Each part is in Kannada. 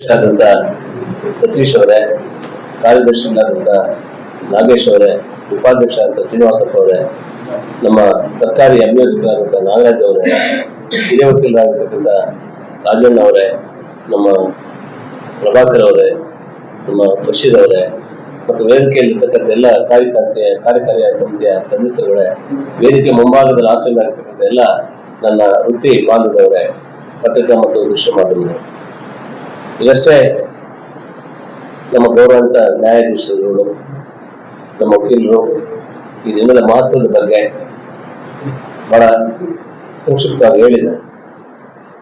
ಆದಂತ ಸತೀಶ್ ಅವರೇ ಕಾರ್ಯದರ್ಶಿಗಳಾದಂತ ನಾಗೇಶ್ ಅವರೇ, ಉಪಾಧ್ಯಕ್ಷ ಅಂತ ಶ್ರೀನಿವಾಸಪ್ಪ ಅವರೇ, ನಮ್ಮ ಸರ್ಕಾರಿ ಅಭಿಯೋಜಕರಾದಂತ ನಾಗರಾಜ್ ಅವರೇ, ಹಿರಿಯ ವಕೀಲರಾಗಿರ್ತಕ್ಕಂಥ ರಾಜಣ್ಣ ಅವರೇ, ನಮ್ಮ ಪ್ರಭಾಕರ್ ಅವರೇ, ನಮ್ಮ ಬಶೀರ್ ಅವರೇ ಮತ್ತು ವೇದಿಕೆಯಲ್ಲಿರ್ತಕ್ಕಂಥ ಎಲ್ಲ ಕಾರ್ಯಕರ್ತೆ ಕಾರ್ಯಕಾರಿ ಸಮಿತಿಯ ಸದಸ್ಯರುಗಳೇ, ವೇದಿಕೆ ಮುಂಭಾಗದಲ್ಲಿ ಆಸೀನರಾಗಿರ್ತಕ್ಕಂಥ ಎಲ್ಲ ನನ್ನ ವೃತ್ತಿ ಬಾಂಧವರೇ, ಪತ್ರಿಕಾ ಮತ್ತು ದೃಶ್ಯ ಮಾಧ್ಯಮದವರು. ಈಗಷ್ಟೇ ನಮ್ಮ ಗೌರವಾಂತ ನ್ಯಾಯಾಧೀಶರುಗಳು ನಮ್ಮ ವಕೀಲರು ಇದೆಲ್ಲ ಮಹತ್ವದ ಬಗ್ಗೆ ಬಹಳ ಸಂಕ್ಷಿಪ್ತವಾಗಿ ಹೇಳಿದೆ.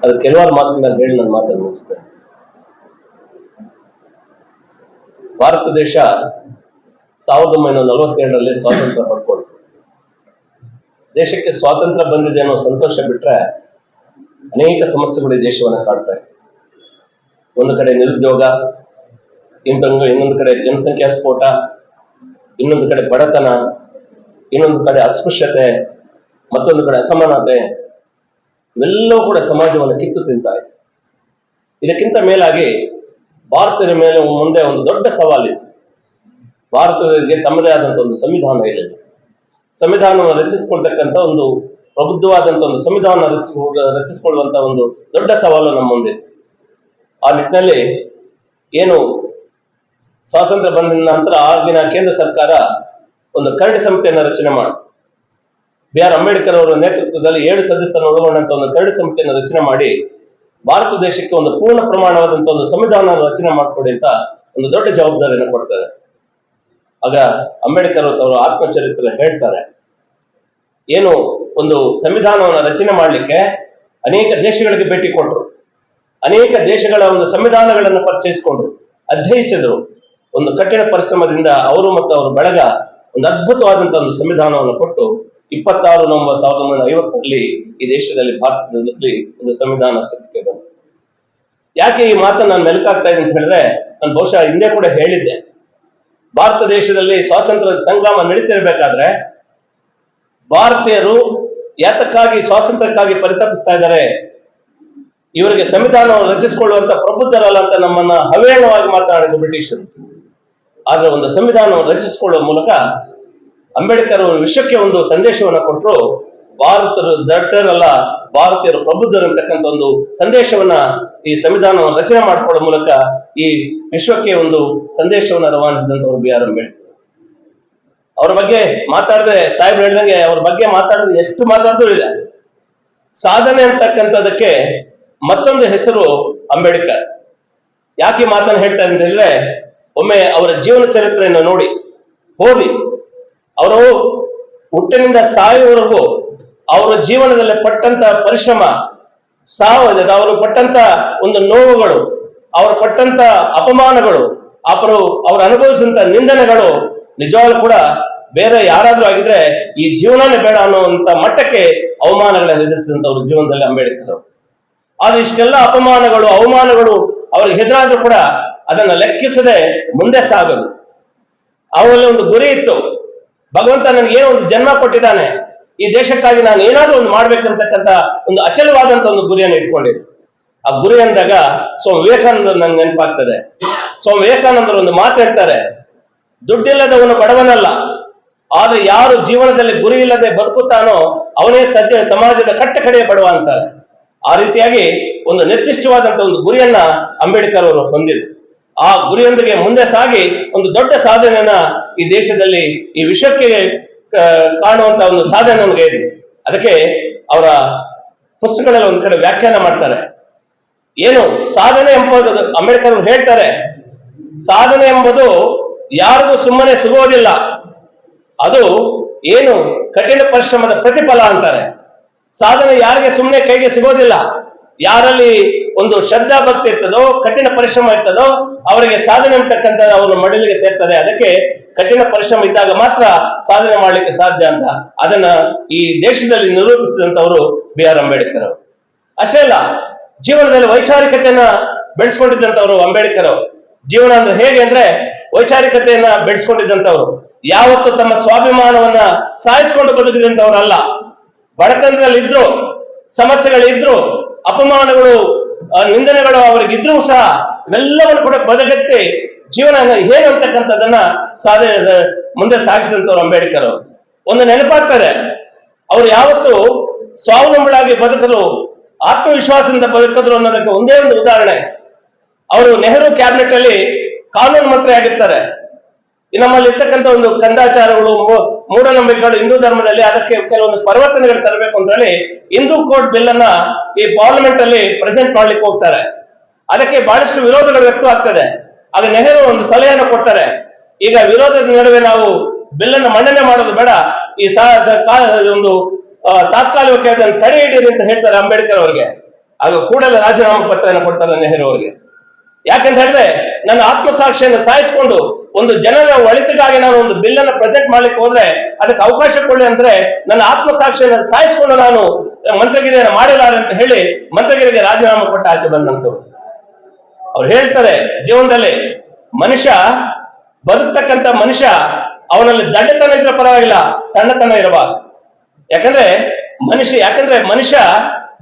ಅದು ಕೆಲವಾರು ಮಾತನ್ನ ಹೇಳಿ ನನ್ನ ಮಾತನ್ನು ಮುಗಿಸ್ತೇನೆ. ಭಾರತ ದೇಶ ಸಾವಿರದ ಒಂಬೈನೂರ ನಲವತ್ತೆರಡರಲ್ಲಿ ಸ್ವಾತಂತ್ರ್ಯ ಪಡ್ಕೊಳ್ತು. ದೇಶಕ್ಕೆ ಸ್ವಾತಂತ್ರ್ಯ ಬಂದಿದೆ ಅನ್ನೋ ಸಂತೋಷ ಬಿಟ್ರೆ ಅನೇಕ ಸಮಸ್ಯೆಗಳು ಈ ದೇಶವನ್ನು ಕಾಡ್ತಾ ಇದೆ ಒಂದು ಕಡೆ ನಿರುದ್ಯೋಗ ಇಂಥ ಇನ್ನೊಂದು ಕಡೆ ಜನಸಂಖ್ಯಾ ಸ್ಫೋಟ, ಇನ್ನೊಂದು ಕಡೆ ಬಡತನ, ಇನ್ನೊಂದು ಕಡೆ ಅಸ್ಪೃಶ್ಯತೆ, ಮತ್ತೊಂದು ಕಡೆ ಅಸಮಾನತೆ, ಇವೆಲ್ಲವೂ ಕೂಡ ಸಮಾಜವನ್ನು ಕಿತ್ತು ತಿಂತಾ ಇದೆ. ಇದಕ್ಕಿಂತ ಮೇಲಾಗಿ ಭಾರತದ ಮೇಲೆ ಮುಂದೆ ಒಂದು ದೊಡ್ಡ ಸವಾಲಿತ್ತು. ಭಾರತಕ್ಕೆ ತಮ್ಮದೇ ಆದಂತ ಒಂದು ಸಂವಿಧಾನ ಇಲ್ಲ ಸಂವಿಧಾನವನ್ನು ರಚಿಸಿಕೊಳ್ತಕ್ಕಂಥ ಒಂದು ಪ್ರಬುದ್ಧವಾದಂತ ಒಂದು ಸಂವಿಧಾನ ರಚಿಸಿಕೊ ರಚಿಸಿಕೊಳ್ಳುವಂತ ಒಂದು ದೊಡ್ಡ ಸವಾಲು ನಮ್ಮ ಮುಂದೆ. ಆ ನಿಟ್ಟಿನಲ್ಲಿ ಏನು ಸ್ವಾತಂತ್ರ್ಯ ಬಂದ ನಂತರ ಆ ದಿನ ಕೇಂದ್ರ ಸರ್ಕಾರ ಒಂದು ಕರಡಿ ಸಮಿತಿಯನ್ನು ರಚನೆ ಮಾಡಿತು. ಬಿ ಆರ್ ಅಂಬೇಡ್ಕರ್ ಅವರ ನೇತೃತ್ವದಲ್ಲಿ ಏಳು ಸದಸ್ಯರನ್ನು ಒಳಗೊಂಡಂತ ಒಂದು ಕರಡಿ ಸಮಿತಿಯನ್ನು ರಚನೆ ಮಾಡಿ ಭಾರತ ದೇಶಕ್ಕೆ ಒಂದು ಪೂರ್ಣ ಪ್ರಮಾಣವಾದಂತಹ ಒಂದು ಸಂವಿಧಾನ ರಚನೆ ಮಾಡಿಕೊಡಿ ಅಂತ ಒಂದು ದೊಡ್ಡ ಜವಾಬ್ದಾರಿಯನ್ನು ಕೊಡ್ತಾರೆ ಆಗ ಅಂಬೇಡ್ಕರ್ ಅವರು ಆತ್ಮಚರಿತ್ರೆ ಹೇಳ್ತಾರೆ. ಏನು ಒಂದು ಸಂವಿಧಾನವನ್ನು ರಚನೆ ಮಾಡಲಿಕ್ಕೆ ಅನೇಕ ದೇಶಗಳಿಗೆ ಭೇಟಿ ಕೊಟ್ಟರು ಅನೇಕ ದೇಶಗಳ ಒಂದು ಸಂವಿಧಾನಗಳನ್ನು ಪರಿಚಯಿಸಿಕೊಂಡ್ರು ಅಧ್ಯಯಿಸಿದ್ರು. ಒಂದು ಕಠಿಣ ಪರಿಶ್ರಮದಿಂದ ಅವರು ಮತ್ತು ಅವರ ಬಳಗ ಒಂದು ಅದ್ಭುತವಾದಂತಹ ಒಂದು ಸಂವಿಧಾನವನ್ನು ಕೊಟ್ಟು ಇಪ್ಪತ್ತಾರು ನವೆಂಬರ್ ಸಾವಿರದ ಒಂಬೈನೂರ ಐವತ್ತರಲ್ಲಿ ಈ ದೇಶದಲ್ಲಿ ಭಾರತದಲ್ಲಿ ಒಂದು ಸಂವಿಧಾನ ಅಸ್ತಿತ್ವಕ್ಕೆ ಬಂತು. ಯಾಕೆ ಈ ಮಾತನ್ನು ನಾನು ಮೆಲುಕಾಗ್ತಾ ಇದ್ದೀನಿ ಅಂತ ಹೇಳಿದ್ರೆ, ನಾನು ಬಹುಶಃ ಹಿಂದೆ ಕೂಡ ಹೇಳಿದ್ದೆ. ಭಾರತ ದೇಶದಲ್ಲಿ ಸ್ವಾತಂತ್ರ್ಯ ಸಂಗ್ರಾಮ ನಡೀತಿರ್ಬೇಕಾದ್ರೆ ಭಾರತೀಯರು ಯಾತಕ್ಕಾಗಿ ಸ್ವಾತಂತ್ರ್ಯಕ್ಕಾಗಿ ಪರಿತಪಿಸ್ತಾ ಇದ್ದಾರೆ ಇವರಿಗೆ ಸಂವಿಧಾನವನ್ನು ರಚಿಸಿಕೊಳ್ಳುವಂತ ಪ್ರಬುದ್ಧರಲ್ಲ ಅಂತ ನಮ್ಮನ್ನ ಹವೇಳವಾಗಿ ಮಾತನಾಡಿದ ಬ್ರಿಟಿಷರು. ಆದ್ರೆ ಒಂದು ಸಂವಿಧಾನವನ್ನು ರಚಿಸಿಕೊಳ್ಳುವ ಮೂಲಕ ಅಂಬೇಡ್ಕರ್ ಅವರು ವಿಶ್ವಕ್ಕೆ ಒಂದು ಸಂದೇಶವನ್ನು ಕೊಟ್ಟರು ಭಾರತರು ದಟ್ಟರಲ್ಲ ಭಾರತೀಯರು ಪ್ರಬುದ್ಧರು ಅಂತಕ್ಕಂಥ ಒಂದು ಸಂದೇಶವನ್ನ ಈ ಸಂವಿಧಾನವನ್ನು ರಚನೆ ಮಾಡಿಕೊಳ್ಳುವ ಮೂಲಕ ಈ ವಿಶ್ವಕ್ಕೆ ಒಂದು ಸಂದೇಶವನ್ನು ರವಾನಿಸಿದಂತವರು ಬಿ ಆರ್ ಅಂಬೇಡ್ಕರ್. ಅವ್ರ ಬಗ್ಗೆ ಮಾತಾಡದೆ ಸಾಹೇಬ್ ಹೇಳಿದಂಗೆ ಅವ್ರ ಬಗ್ಗೆ ಮಾತಾಡೋದು ಎಷ್ಟು ಮಾತಾಡಿದ್ರು ಇದೆ ಸಾಧನೆ ಅಂತಕ್ಕಂಥದಕ್ಕೆ ಮತ್ತೊಂದು ಹೆಸರು ಅಂಬೇಡ್ಕರ್. ಯಾಕೆ ಮಾತನ್ನು ಹೇಳ್ತಾ ಇದ್ದೀನಿ ಹೇಳಿದ್ರೆ ಒಮ್ಮೆ ಅವರ ಜೀವನ ಚರಿತ್ರೆಯನ್ನು ನೋಡಿ ಓದಿ ಅವರು ಹುಟ್ಟಿನಿಂದ ಸಾಯುವವರೆಗೂ ಅವರ ಜೀವನದಲ್ಲಿ ಪಟ್ಟಂತ ಪರಿಶ್ರಮ ಸಾವದ ಅವರು ಪಟ್ಟಂತ ಒಂದು ನೋವುಗಳು, ಅವರು ಪಟ್ಟಂತ ಅಪಮಾನಗಳು ಅವರು ಅವರು ಅನುಭವಿಸಿದಂತ ನಿಂದನೆಗಳು ನಿಜವಾಗ್ಲೂ ಕೂಡ ಬೇರೆ ಯಾರಾದ್ರೂ ಆಗಿದ್ರೆ ಈ ಜೀವನನೇ ಬೇಡ ಅನ್ನುವಂತ ಮಟ್ಟಕ್ಕೆ ಅವಮಾನಗಳನ್ನು ಎದುರಿಸಿದಂತವ್ರ ಜೀವನದಲ್ಲಿ ಅಂಬೇಡ್ಕರ್ ಅವರು. ಆದ್ರೆ ಇಷ್ಟೆಲ್ಲ ಅಪಮಾನಗಳು, ಅವಮಾನಗಳು ಅವ್ರಿಗೆ ಹೆದರಾದ್ರೂ ಕೂಡ ಅದನ್ನ ಲೆಕ್ಕಿಸದೆ ಮುಂದೆ ಸಾಗೋದು. ಅವರಲ್ಲಿ ಒಂದು ಗುರಿ ಇತ್ತು. ಭಗವಂತ ನನಗೆ ಏನೋ ಒಂದು ಜನ್ಮ ಕೊಟ್ಟಿದ್ದಾನೆ. ಈ ದೇಶಕ್ಕಾಗಿ ನಾನು ಏನಾದ್ರೂ ಒಂದು ಮಾಡ್ಬೇಕಂತಕ್ಕಂತ ಒಂದು ಅಚಲವಾದಂತ ಒಂದು ಗುರಿಯನ್ನು ಇಟ್ಕೊಂಡಿದ್ದೆ. ಆ ಗುರಿ ಅಂದಾಗ ಸ್ವಾಮಿ ವಿವೇಕಾನಂದ ನಂಗೆ ನೆನಪಾಗ್ತದೆ. ಸ್ವಾಮಿ ವಿವೇಕಾನಂದರು ಒಂದು ಮಾತು ಹೇಳ್ತಾರೆ, ದುಡ್ಡಿಲ್ಲದವನು ಬಡವನಲ್ಲ, ಆದ್ರೆ ಯಾರು ಜೀವನದಲ್ಲಿ ಗುರಿ ಇಲ್ಲದೆ ಬದುಕುತ್ತಾನೋ ಅವನೇ ಸದ್ಯ ಸಮಾಜದ ಕಟ್ಟ ಕಡೆಯ ಬಡವ ಅಂತಾರೆ. ಆ ರೀತಿಯಾಗಿ ಒಂದು ನಿರ್ದಿಷ್ಟವಾದಂತ ಒಂದು ಗುರಿಯನ್ನ ಅಂಬೇಡ್ಕರ್ ಅವರು ಹೊಂದಿದ್ರು. ಆ ಗುರಿಯೊಂದಿಗೆ ಮುಂದೆ ಸಾಗಿ ಒಂದು ದೊಡ್ಡ ಸಾಧನೆಯನ್ನ ಈ ದೇಶದಲ್ಲಿ ಈ ವಿಶ್ವಕ್ಕೆ ಕಾಣುವಂತ ಒಂದು ಸಾಧನೆ ಇದೆ. ಅದಕ್ಕೆ ಅವರ ಪುಸ್ತಕಗಳಲ್ಲಿ ಒಂದು ಕಡೆ ವ್ಯಾಖ್ಯಾನ ಮಾಡ್ತಾರೆ. ಏನು ಸಾಧನೆ ಎಂಬುದು ಅಂಬೇಡ್ಕರ್ ಅವರು ಹೇಳ್ತಾರೆ. ಸಾಧನೆ ಎಂಬುದು ಯಾರಿಗೂ ಸುಮ್ಮನೆ ಸಿಗೋದಿಲ್ಲ. ಅದು ಏನು ಕಠಿಣ ಪರಿಶ್ರಮದ ಪ್ರತಿಫಲ ಅಂತಾರೆ. ಸಾಧನೆ ಯಾರಿಗೆ ಸುಮ್ಮನೆ ಕೈಗೆ ಸಿಗೋದಿಲ್ಲ, ಯಾರಲ್ಲಿ ಒಂದು ಶ್ರದ್ಧಾ ಭಕ್ತಿ ಇರ್ತದೋ, ಕಠಿಣ ಪರಿಶ್ರಮ ಇರ್ತದೋ, ಅವರಿಗೆ ಸಾಧನೆ ಅಂತಕ್ಕಂಥ ಅವರ ಮಡಿಲಿಗೆ ಸೇರ್ತದೆ. ಅದಕ್ಕೆ ಕಠಿಣ ಪರಿಶ್ರಮ ಇದ್ದಾಗ ಮಾತ್ರ ಸಾಧನೆ ಮಾಡಲಿಕ್ಕೆ ಸಾಧ್ಯ ಅಂತ ಅದನ್ನ ಈ ದೇಶದಲ್ಲಿ ನಿರೂಪಿಸಿದಂತವರು ಬಿ ಆರ್ ಅಂಬೇಡ್ಕರ್ ಅವರು. ಅಷ್ಟೇ ಅಲ್ಲ, ಜೀವನದಲ್ಲಿ ವೈಚಾರಿಕತೆಯನ್ನ ಬೆಳೆಸ್ಕೊಂಡಿದ್ದಂತವರು ಅಂಬೇಡ್ಕರ್ ಅವರು. ಜೀವನ ಅಂದ್ರೆ ಹೇಗೆ ಅಂದ್ರೆ ವೈಚಾರಿಕತೆಯನ್ನ ಬೆಳೆಸ್ಕೊಂಡಿದ್ದಂತವ್ರು ಯಾವತ್ತು ತಮ್ಮ ಸ್ವಾಭಿಮಾನವನ್ನ ಸಾಯಿಸ್ಕೊಂಡು ಬದುಕಿದಂತವ್ರಲ್ಲ ಬಡತನದಲ್ಲಿದ್ರು, ಸಮಸ್ಯೆಗಳಿದ್ರು, ಅಪಮಾನಗಳು ನಿಂದನೆಗಳು ಅವರಿಗಿದ್ರು ಸಹ ಇವೆಲ್ಲವನ್ನು ಕೂಡ ಬದಗತ್ತಿ ಜೀವನ ಏನು ಅಂತಕ್ಕಂಥದ್ದನ್ನ ಸಾಧ, ಮುಂದೆ ಸಾಗಿಸಿದಂತವ್ರು ಅಂಬೇಡ್ಕರ್. ಒಂದು ನೆನಪಾಗ್ತದೆ ಅವ್ರು ಯಾವತ್ತು ಸ್ವಾವಲಂಬಿಗಳಾಗಿ ಬದುಕಲು ಆತ್ಮವಿಶ್ವಾಸದಿಂದ ಬದುಕಿದ್ರು ಅನ್ನೋದಕ್ಕೆ ಒಂದೇ ಒಂದು ಉದಾಹರಣೆ ಅವರು ನೆಹರು ಕ್ಯಾಬಿನೆಟ್ ಅಲ್ಲಿ ಕಾನೂನು ಮಂತ್ರಿ ಆಗಿರ್ತಾರೆ ನಮ್ಮಲ್ಲಿ ಇರ್ತಕ್ಕಂಥ ಒಂದು ಕಂದಾಚಾರಗಳು ಮೂಢನಂಬಿಕೆಗಳು, ಹಿಂದೂ ಧರ್ಮದಲ್ಲಿ ಅದಕ್ಕೆ ಕೆಲವೊಂದು ಪರಿವರ್ತನೆಗಳು ತರಬೇಕು ಅಂತ ಹೇಳಿ ಹಿಂದೂ ಕೋರ್ಟ್ ಬಿಲ್ ಅನ್ನ ಈ ಪಾರ್ಲಿಮೆಂಟ್ ಅಲ್ಲಿ ಪ್ರೆಸೆಂಟ್ ಮಾಡ್ಲಿಕ್ಕೆ ಹೋಗ್ತಾರೆ. ಅದಕ್ಕೆ ಬಹಳಷ್ಟು ವಿರೋಧಗಳು ವ್ಯಕ್ತವಾಗ್ತದೆ. ಆಗ ನೆಹರು ಒಂದು ಸಲಹೆಯನ್ನು ಕೊಡ್ತಾರೆ. ಈಗ ವಿರೋಧದ ನಡುವೆ ನಾವು ಬಿಲ್ ಅನ್ನು ಮಂಡನೆ ಮಾಡೋದು ಬೇಡ. ಈ ಒಂದು ತಾತ್ಕಾಲಿಕ ತಡೆ ಹಿಡೀರಿ ಅಂತ ಹೇಳ್ತಾರೆ ಅಂಬೇಡ್ಕರ್ ಅವರಿಗೆ. ಆಗ ಕೂಡಲೇ ರಾಜೀನಾಮೆ ಪತ್ರವನ್ನು ಕೊಡ್ತಾರೆ ನೆಹರು ಅವರಿಗೆ. ಯಾಕಂತ ಹೇಳಿದ್ರೆ, ನನ್ನ ಆತ್ಮಸಾಕ್ಷಿಯನ್ನು ಸಾಯಿಸಿಕೊಂಡು ಒಂದು ಜನರ ಒಳಿತಿಗಾಗಿ ನಾನು ಒಂದು ಬಿಲ್ ಅನ್ನು ಪ್ರೆಸೆಂಟ್ ಮಾಡ್ಲಿಕ್ಕೆ ಹೋದ್ರೆ ಅದಕ್ಕೆ ಅವಕಾಶ ಕೊಡಲಿ ಅಂದ್ರೆ ನನ್ನ ಆತ್ಮಸಾಕ್ಷಿಯನ್ನು ಸಾಯಿಸಿಕೊಂಡು ನಾನು ಮಂತ್ರಗಿರಿಯನ್ನು ಮಾಡಿರಾರೆ ಅಂತ ಹೇಳಿ ಮಂತ್ರಗಿರಿಗೆ ರಾಜೀನಾಮೆ ಕೊಟ್ಟ ಆಚೆ ಬಂದಂತವ್ರು ಅವ್ರು ಹೇಳ್ತಾರೆ, ಜೀವನದಲ್ಲಿ ಮನುಷ್ಯ ಬದುಕ್ತಕ್ಕಂತ ಮನುಷ್ಯ, ಅವನಲ್ಲಿ ದಡ್ಡತನ ಇದ್ರೆ ಪರವಾಗಿಲ್ಲ, ಸಣ್ಣತನ ಇರಬಾರ್ದು. ಯಾಕಂದ್ರೆ ಮನುಷ್ಯ ಯಾಕಂದ್ರೆ ಮನುಷ್ಯ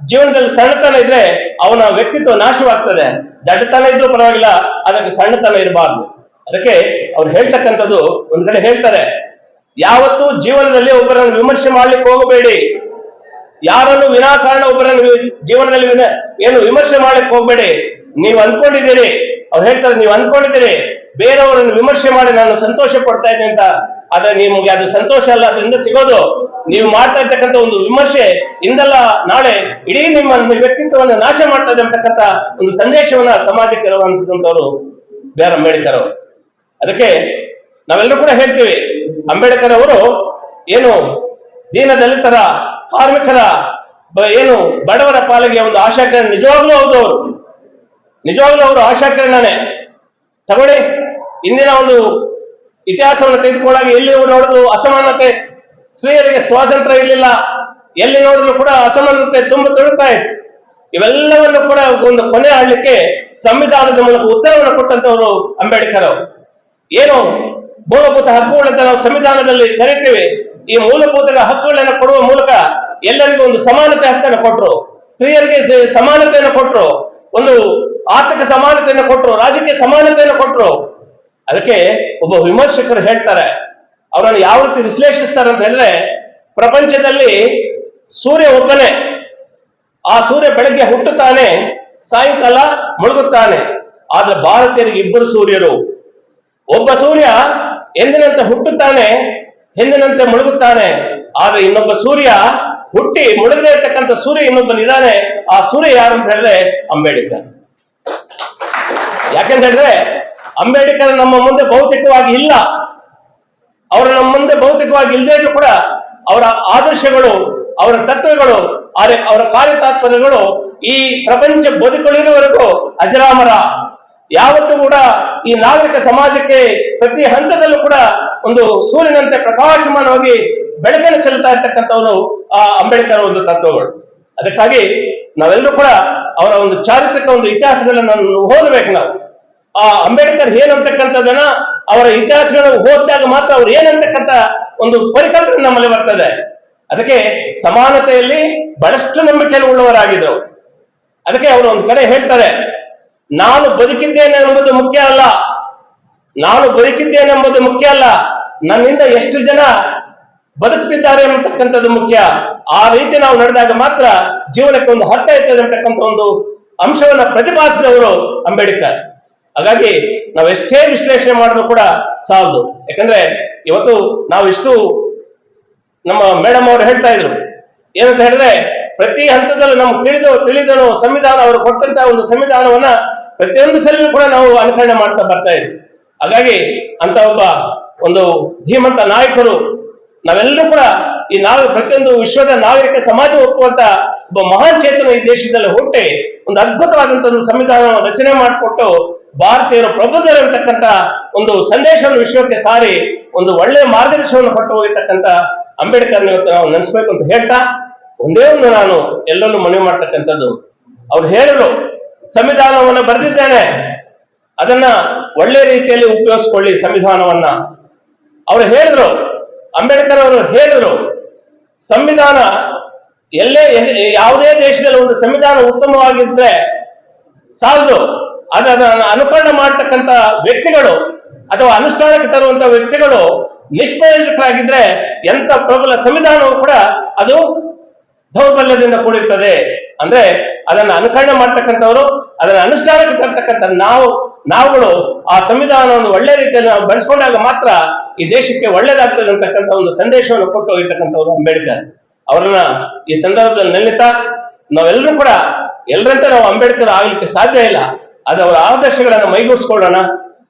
ಜೀವನದಲ್ಲಿ ಸಣ್ಣತನ ಇದ್ರೆ ಅವನ ವ್ಯಕ್ತಿತ್ವ ನಾಶವಾಗ್ತದೆ. ದಡ್ಡತನ ಇದ್ರೂ ಪರವಾಗಿಲ್ಲ, ಅದಕ್ಕೆ ಸಣ್ಣತನ ಇರಬಾರ್ದು. ಅದಕ್ಕೆ ಅವ್ರು ಹೇಳ್ತಕ್ಕಂಥದ್ದು ಒಂದ್ ಕಡೆ ಹೇಳ್ತಾರೆ, ಯಾವತ್ತೂ ಜೀವನದಲ್ಲಿ ಒಬ್ಬರನ್ನು ವಿಮರ್ಶೆ ಮಾಡ್ಲಿಕ್ಕೆ ಹೋಗಬೇಡಿ. ಯಾರನ್ನು ವಿನಾಕಾರಣ ಒಬ್ಬರನ್ನು ಜೀವನದಲ್ಲಿ ವಿನ, ಏನು ವಿಮರ್ಶೆ ಮಾಡ್ಲಿಕ್ಕೆ ಹೋಗ್ಬೇಡಿ. ನೀವು ಅಂದ್ಕೊಂಡಿದ್ದೀರಿ. ಅವ್ರು ಹೇಳ್ತಾರೆ, ನೀವು ಅಂದ್ಕೊಂಡಿದ್ದೀರಿ. ಬೇರೆಯವರನ್ನು ವಿಮರ್ಶೆ ಮಾಡಿ ನಾನು ಸಂತೋಷ ಪಡ್ತಾ ಇದ್ದೀನಿ ಅಂತ. ಆದ್ರೆ ನಿಮಗೆ ಅದು ಸಂತೋಷ ಅಲ್ಲ, ಅದರಿಂದ ಸಿಗೋದು. ನೀವು ಮಾಡ್ತಾ ಇರ್ತಕ್ಕಂಥ ಒಂದು ವಿಮರ್ಶೆ ಇಂದಲ್ಲ ನಾಳೆ ಇಡೀ ನಿಮ್ಮ ವ್ಯಕ್ತಿತ್ವವನ್ನು ನಾಶ ಮಾಡ್ತಾ ಇದೆ ಅಂತಕ್ಕಂಥ ಒಂದು ಸಂದೇಶವನ್ನ ಸಮಾಜಕ್ಕೆ ರವಾನಿಸಿದಂತವರು ಬಿ ಆರ್ ಅಂಬೇಡ್ಕರ್ ಅದಕ್ಕೆ ನಾವೆಲ್ಲರೂ ಕೂಡ ಹೇಳ್ತೀವಿ, ಅಂಬೇಡ್ಕರ್ ಅವರು ಏನು ದೀನ ದಲಿತರ ಕಾರ್ಮಿಕರ ಏನು ಬಡವರ ಪಾಲಿಗೆ ಒಂದು ಆಶಾಕಿರಣ, ನಿಜವಾಗ್ಲೂ ಹೌದು ಅವರು. ನಿಜವಾಗ್ಲೂ ಅವರು ಆಶಾಕಿರಣನೇ. ತಗೊಳ್ಳಿ, ಇಂದಿನ ಒಂದು ಇತಿಹಾಸವನ್ನು ತೆಗೆದುಕೊಂಡಾಗ ಎಲ್ಲಿ ನೋಡಿದ್ರು ಅಸಮಾನತೆ. ಸ್ತ್ರೀಯರಿಗೆ ಸ್ವಾತಂತ್ರ್ಯ ಇರಲಿಲ್ಲ. ಎಲ್ಲಿ ನೋಡಿದ್ರು ಕೂಡ ಅಸಮಾನತೆ ತುಂಬ ತುಳುಕ್ತಾ ಇತ್ತು. ಇವೆಲ್ಲವನ್ನು ಕೂಡ ಒಂದು ಕೊನೆ ಆಡ್ಲಿಕ್ಕೆ ಸಂವಿಧಾನದ ಮೂಲಕ ಉತ್ತರವನ್ನು ಕೊಟ್ಟಂತವರು ಅಂಬೇಡ್ಕರ್ ಅವರು. ಏನು ಮೂಲಭೂತ ಹಕ್ಕುಗಳಂತ ನಾವು ಸಂವಿಧಾನದಲ್ಲಿ ಕರೀತೇವೆ. ಈ ಮೂಲಭೂತ ಹಕ್ಕುಗಳನ್ನು ಕೊಡುವ ಮೂಲಕ ಎಲ್ಲರಿಗೂ ಒಂದು ಸಮಾನತೆ ಹಕ್ಕನ್ನು ಕೊಟ್ಟರು ಸ್ತ್ರೀಯರಿಗೆ ಸಮಾನತೆಯನ್ನು ಕೊಟ್ಟರು ಒಂದು ಆರ್ಥಿಕ ಸಮಾನತೆಯನ್ನು ಕೊಟ್ಟರು ರಾಜಕೀಯ ಸಮಾನತೆಯನ್ನು ಕೊಟ್ಟರು ಅದಕ್ಕೆ ಒಬ್ಬ ವಿಮರ್ಶಕರು ಹೇಳ್ತಾರೆ. ಅವರನ್ನು ಯಾವ ರೀತಿ ವಿಶ್ಲೇಷಿಸ್ತಾರೆ ಅಂತ ಹೇಳಿದ್ರೆ, ಪ್ರಪಂಚದಲ್ಲಿ ಸೂರ್ಯ ಒಬ್ಬನೇ. ಆ ಸೂರ್ಯ ಬೆಳಗ್ಗೆ ಹುಟ್ಟುತ್ತಾನೆ, ಸಾಯಂಕಾಲ ಮುಳುಗುತ್ತಾನೆ. ಆದ್ರೆ ಭಾರತೀಯರಿಗೆ ಇಬ್ಬರು ಸೂರ್ಯರು. ಒಬ್ಬ ಸೂರ್ಯ ಎಂದಿನಂತೆ ಹುಟ್ಟುತ್ತಾನೆ ಎಂದಿನಂತೆ ಮುಳುಗುತ್ತಾನೆ. ಆದ್ರೆ ಇನ್ನೊಬ್ಬ ಸೂರ್ಯ ಹುಟ್ಟಿ ಮುಳುಗದೇ ಇರ್ತಕ್ಕಂಥ ಸೂರ್ಯ ಇನ್ನೊಬ್ಬನಿದ್ದಾನೆ ಆ ಸೂರ್ಯ ಯಾರು ಅಂತ ಹೇಳಿದ್ರೆ ಅಂಬೇಡ್ಕರ್. ಯಾಕೆಂತ ಹೇಳಿದ್ರೆ ಅಂಬೇಡ್ಕರ್ ನಮ್ಮ ಮುಂದೆ ಭೌತಿಕವಾಗಿ ಇಲ್ಲ. ಅವರು ನಮ್ಮ ಮುಂದೆ ಭೌತಿಕವಾಗಿ ಇಲ್ಲದೇ ಇದ್ರು ಕೂಡ ಅವರ ಆದರ್ಶಗಳು, ಅವರ ತತ್ವಗಳು ಅವರ- ಕಾರ್ಯತಾತ್ಪರ್ಯಗಳು ಈ ಪ್ರಪಂಚ ಬದುಕುಳಿರುವವರೆಗೂ ಅಜರಾಮರ. ಯಾವತ್ತೂ ಕೂಡ ಈ ನಾಗರಿಕ ಸಮಾಜಕ್ಕೆ ಪ್ರತಿ ಹಂತದಲ್ಲೂ ಕೂಡ ಒಂದು ಸೂರ್ಯನಂತೆ ಪ್ರಕಾಶಮಾನವಾಗಿ ಬೆಳಕನ್ನು ಚೆಲ್ತಾ ಇರ್ತಕ್ಕಂಥವನು ಆ ಅಂಬೇಡ್ಕರ್ ಒಂದು ತತ್ವಗಳು. ಅದಕ್ಕಾಗಿ ನಾವೆಲ್ಲರೂ ಕೂಡ ಅವರ ಒಂದು ಚಾರಿತ್ರಿಕ ಒಂದು ಇತಿಹಾಸಗಳನ್ನು ಓದಬೇಕು ನಾವು. ಆ ಅಂಬೇಡ್ಕರ್ ಏನಂತಕ್ಕಂಥದ್ದನ್ನ ಅವರ ಇತಿಹಾಸಗಳನ್ನು ಓದಿದಾಗ ಮಾತ್ರ ಅವ್ರು ಏನಂತಕ್ಕಂಥ ಒಂದು ಪರಿಕಲ್ಪನೆ ನಮ್ಮಲ್ಲಿ ಬರ್ತದೆ. ಅದಕ್ಕೆ ಸಮಾನತೆಯಲ್ಲಿ ಬಹಳಷ್ಟು ನಂಬಿಕೆಯನ್ನು ಉಳ್ಳವರಾಗಿದ್ರು. ಅದಕ್ಕೆ ಅವರು ಒಂದು ಕಡೆ ಹೇಳ್ತಾರೆ ನಾನು ಬದುಕಿದ್ದೇನೆ ಎಂಬುದು ಮುಖ್ಯ ಅಲ್ಲ. ನಾನು ಬದುಕಿದ್ದೇನೆ ಎಂಬುದು ಮುಖ್ಯ ಅಲ್ಲ. ನನ್ನಿಂದ ಎಷ್ಟು ಜನ ಬದುಕುತ್ತಿದ್ದಾರೆ ಎಂಬತಕ್ಕಂಥದ್ದು ಮುಖ್ಯ. ಆ ರೀತಿ ನಾವು ನಡೆದಾಗ ಮಾತ್ರ ಜೀವನಕ್ಕೆ ಒಂದು ಅರ್ಥ ಇರ್ತದೆ ಅಂತಕ್ಕಂಥ ಒಂದು ಅಂಶವನ್ನ ಪ್ರತಿಪಾದಿಸಿದವರು ಅಂಬೇಡ್ಕರ್. ಹಾಗಾಗಿ ನಾವು ಎಷ್ಟೇ ವಿಶ್ಲೇಷಣೆ ಮಾಡಿದ್ರು ಕೂಡ ಸಾಲದು. ಯಾಕಂದ್ರೆ ಇವತ್ತು ನಾವು ಇಷ್ಟು ನಮ್ಮ ಮೇಡಮ್ ಅವರು ಹೇಳ್ತಾ ಇದ್ರು. ಏನಂತ ಹೇಳಿದ್ರೆ ಪ್ರತಿ ಹಂತದಲ್ಲೂ ನಮ್ಗೆ ತಿಳಿದು ತಿಳಿದನು ಸಂವಿಧಾನ ಅವರು ಕೊಟ್ಟಂತ ಒಂದು ಸಂವಿಧಾನವನ್ನ ಪ್ರತಿಯೊಂದು ಸಲೂ ಕೂಡ ನಾವು ಅನುಕರಣೆ ಮಾಡ್ತಾ ಬರ್ತಾ ಇದ್ವಿ. ಹಾಗಾಗಿ ಅಂತ ಒಬ್ಬ ಒಂದು ಧೀಮಂತ ನಾಯಕರು, ನಾವೆಲ್ಲರೂ ಕೂಡ ಈ ನಾವು ಪ್ರತಿಯೊಂದು ವಿಶ್ವದ ನಾಗರಿಕ ಸಮಾಜ ಒಪ್ಪುವಂತ ಒಬ್ಬ ಮಹಾನ್ ಚೇತನ ಈ ದೇಶದಲ್ಲಿ ಹುಟ್ಟಿ, ಒಂದು ಅದ್ಭುತವಾದಂತ ಒಂದು ಸಂವಿಧಾನವನ್ನು ರಚನೆ ಮಾಡಿಕೊಟ್ಟು ಭಾರತೀಯರು ಪ್ರಬುದ್ಧರು ಒಂದು ಸಂದೇಶವನ್ನು ವಿಶ್ವಕ್ಕೆ ಸಾರಿ ಒಂದು ಒಳ್ಳೆಯ ಮಾರ್ಗದರ್ಶನವನ್ನು ಕೊಟ್ಟು ಹೋಗಿರ್ತಕ್ಕಂಥ ಅಂಬೇಡ್ಕರ್ ಇವತ್ತು ನಾವು ನೆನೆಸ್ಬೇಕು ಅಂತ ಹೇಳ್ತಾ, ಒಂದೇ ಒಂದು ನಾನು ಎಲ್ಲರನ್ನು ಮನವಿ ಮಾಡ್ತಕ್ಕಂಥದ್ದು. ಅವ್ರು ಹೇಳಿದ್ರು ಸಂವಿಧಾನವನ್ನು ಬರೆದಿದ್ದೇನೆ. ಅದನ್ನ ಒಳ್ಳೆ ರೀತಿಯಲ್ಲಿ ಉಪಯೋಗಿಸ್ಕೊಳ್ಳಿ ಸಂವಿಧಾನವನ್ನ. ಅವರು ಹೇಳಿದ್ರು, ಅಂಬೇಡ್ಕರ್ ಅವರು ಹೇಳಿದ್ರು, ಸಂವಿಧಾನ ಎಲ್ಲೇ ಯಾವುದೇ ದೇಶದಲ್ಲಿ ಒಂದು ಸಂವಿಧಾನ ಉತ್ತಮವಾಗಿದ್ರೆ ಸಾಲದು. ಆದ್ರೆ ಅದನ್ನ ಅನುಕರಣೆ ಮಾಡ್ತಕ್ಕಂತ ವ್ಯಕ್ತಿಗಳು ಅಥವಾ ಅನುಷ್ಠಾನಕ್ಕೆ ತರುವಂತ ವ್ಯಕ್ತಿಗಳು ನಿಷ್ಪ್ರಯೋಜಕರಾಗಿದ್ರೆ ಎಂತ ಪ್ರಬಲ ಸಂವಿಧಾನವೂ ಕೂಡ ಅದು ದೌರ್ಬಲ್ಯದಿಂದ ಕೂಡಿರ್ತದೆ. ಅಂದ್ರೆ ಅದನ್ನ ಅನುಕರಣೆ ಮಾಡ್ತಕ್ಕಂಥವ್ರು, ಅದನ್ನ ಅನುಷ್ಠಾನಕ್ಕೆ ತರ್ತಕ್ಕಂಥ ನಾವು, ನಾವುಗಳು ಆ ಸಂವಿಧಾನವನ್ನು ಒಳ್ಳೆ ರೀತಿಯಲ್ಲಿ ನಾವು ಬಳಸ್ಕೊಂಡಾಗ ಮಾತ್ರ ಈ ದೇಶಕ್ಕೆ ಒಳ್ಳೇದಾಗ್ತದೆ ಅಂತಕ್ಕಂಥ ಒಂದು ಸಂದೇಶವನ್ನು ಕೊಟ್ಟು ಹೋಗಿರ್ತಕ್ಕಂಥವ್ರು ಅಂಬೇಡ್ಕರ್. ಅವರನ್ನ ಈ ಸಂದರ್ಭದಲ್ಲಿ ನೆಲ್ಲಿತಾ ನಾವೆಲ್ಲರೂ ಕೂಡ ಎಲ್ಲರಂತೆ ನಾವು ಅಂಬೇಡ್ಕರ್ ಆಗ್ಲಿಕ್ಕೆ ಸಾಧ್ಯ ಇಲ್ಲ. ಅದು ಅವರ ಆದರ್ಶಗಳನ್ನ ಮೈಗೂಡಿಸ್ಕೊಳ್ಳೋಣ,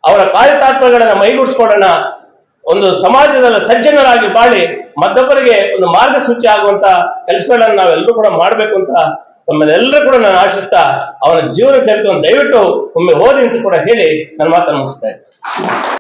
ಅವರ ಕಾರ್ಯತಾತ್ಮಗಳನ್ನ ಮೈಗೂಡಿಸ್ಕೊಳ್ಳೋಣ, ಒಂದು ಸಮಾಜದಲ್ಲಿ ಸಜ್ಜನರಾಗಿ ಬಾಳಿ ಮತ್ತೊಬ್ಬರಿಗೆ ಒಂದು ಮಾರ್ಗಸೂಚಿ ಆಗುವಂತ ಕೆಲಸಗಳನ್ನ ನಾವೆಲ್ಲರೂ ಕೂಡ ಮಾಡ್ಬೇಕು ಅಂತ ತಮ್ಮನ್ನೆಲ್ಲರೂ ಕೂಡ ನಾನು ಆಶಿಸ್ತಾ ಅವನ ಜೀವನ ಚರಿತ್ರೆಯನ್ನು ದಯವಿಟ್ಟು ಒಮ್ಮೆ ಓದಿ ಅಂತ ಕೂಡ ಹೇಳಿ ನನ್ನ ಮಾತನ್ನು ಮುಗಿಸ್ತಾ